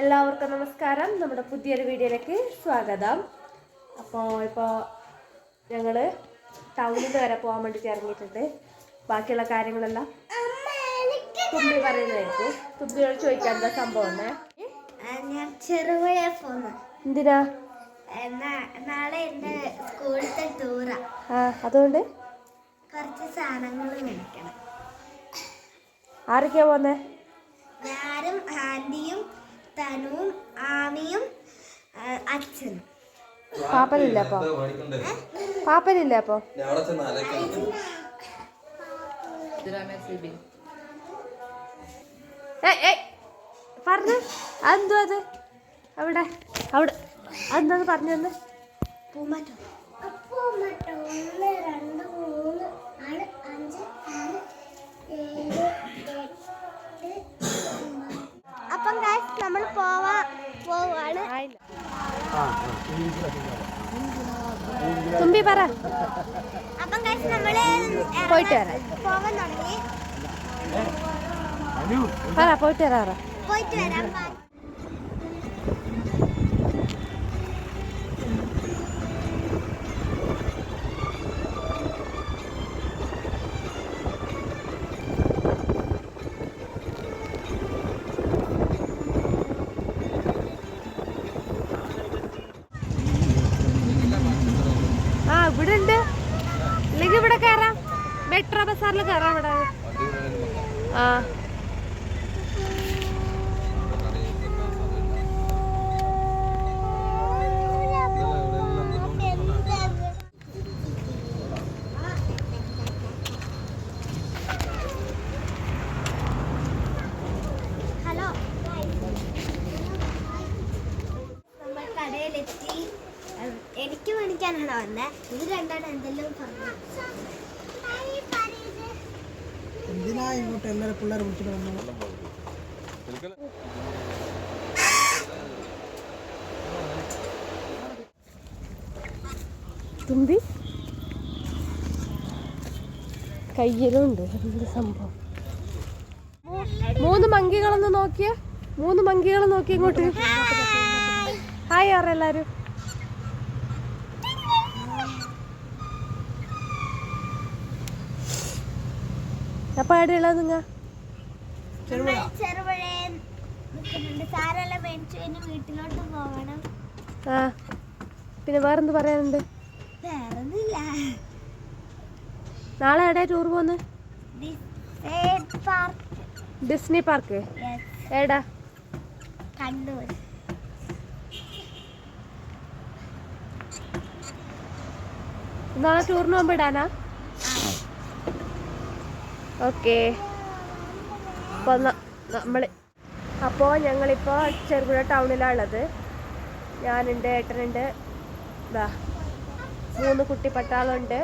എല്ലാവർക്കും നമസ്കാരം. നമ്മുടെ പുതിയൊരു വീഡിയോയിലേക്ക് സ്വാഗതം. അപ്പോൾ ഇപ്പോൾ ഞങ്ങൾ ടൗണിൽ വരെ പോകാൻ വേണ്ടിയിട്ട് ഇറങ്ങിയിട്ടുണ്ട്. ബാക്കിയുള്ള കാര്യങ്ങളെല്ലാം തുമ്പി പറയുന്നതായിരിക്കും തുമ്പിയോട് ചോദിക്കാൻ എന്താ സംഭവം ഞാൻ ചെറുപുഴ എന്തിനാ? നാളെ എന്റെ സ്കൂളിലത്തെ ടൂറാ. ആ അതുകൊണ്ട്? കുറച്ച് സാധനങ്ങൾ മേടിക്കണം. ആരൊക്കെയാ പോന്നെ? ഞാനും ആന്റിയും തനുവും ആമിയും അച്ഛനും. പാപ്പനില്ല അപ്പൊ? പാപ്പനില്ല അപ്പൊ? പറഞ്ഞു. അതെന്തോ അത്? അവിടെ അവിടെ. അതെന്താ പറഞ്ഞു തന്നെ. പൂമാറ്റം പൂമാറ്റോ ഒന്ന് രണ്ട് മൂന്ന് നാല് അഞ്ച് ആറ് ഏഴ് പോവാ പോവാണ്. തുമ്പി പറ. അപ്പം ഗൈസ് നമ്മൾ പോയിട്ട് വരാം. പോവാൻ തുടങ്ങി. പറ പോയിട്ട് വരാറ പോയിട്ട് വരാം ഇവിടെ ഉണ്ട് ഇല്ലെങ്കിൽ ഇവിടെ കയറാം മെട്രോ ബസാറിൽ കയറാം ഇവിടെ. ആ. എനിക്ക് വന്നേ. ഇത് രണ്ടാണ് എന്തെല്ലാം പറഞ്ഞു? എന്തിനാ ഇങ്ങോട്ട് എല്ലാവരും പിള്ളേരെ വിളിച്ചിട്ട് വന്നു തുമ്പി? കയ്യിലുണ്ട് എന്ത് സംഭവം? മൂന്ന് മങ്കികളൊന്ന് നോക്കിയ. മൂന്ന് മങ്കികൾ നോക്കി ഇങ്ങോട്ട്. ഹായ്. ആറ് അപ്പൊ എവിടെയുള്ളത് നിങ്ങ? ആ. പിന്നെ വേറെന്ത് പറയാനുണ്ട്? നാളെ എവിടെ ടൂർ പോന്ന് പാർക്ക്. Disney park. എടാ കണ്ണൂർ. നാളെ ടൂറിന് പോകുമ്പോ ഇടാനാ? ഓക്കെ. അപ്പോൾ നമ്മൾ അപ്പോൾ ഞങ്ങളിപ്പോൾ ചെറുപുഴ ടൗണിലാണുള്ളത്. ഞാനുണ്ട് ഏട്ടനുണ്ട്. ഇതാ മൂന്ന് കുട്ടി പട്ടാളുണ്ട്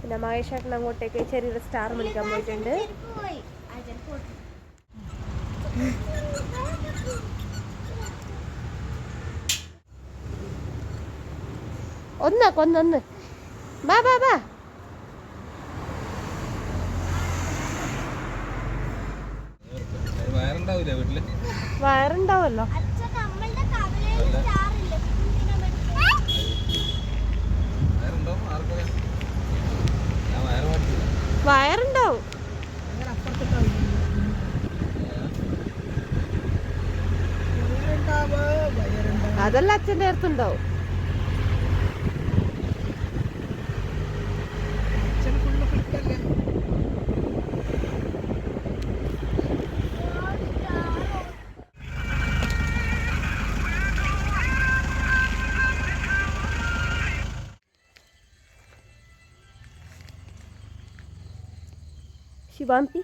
പിന്നെ മഹേഷ് ഏട്ടൻ അങ്ങോട്ടേക്ക് ചെറിയൊരു സ്റ്റാർ വിളിക്കാൻ പോയിട്ടുണ്ട്. ഒന്നാ കൊന്നൊന്ന്. ബാ ബാ ബാ മാറ്റി വയറുണ്ടാവും. അതല്ല അച്ഛന്റെ അടുത്തുണ്ടാവും. शिवांपी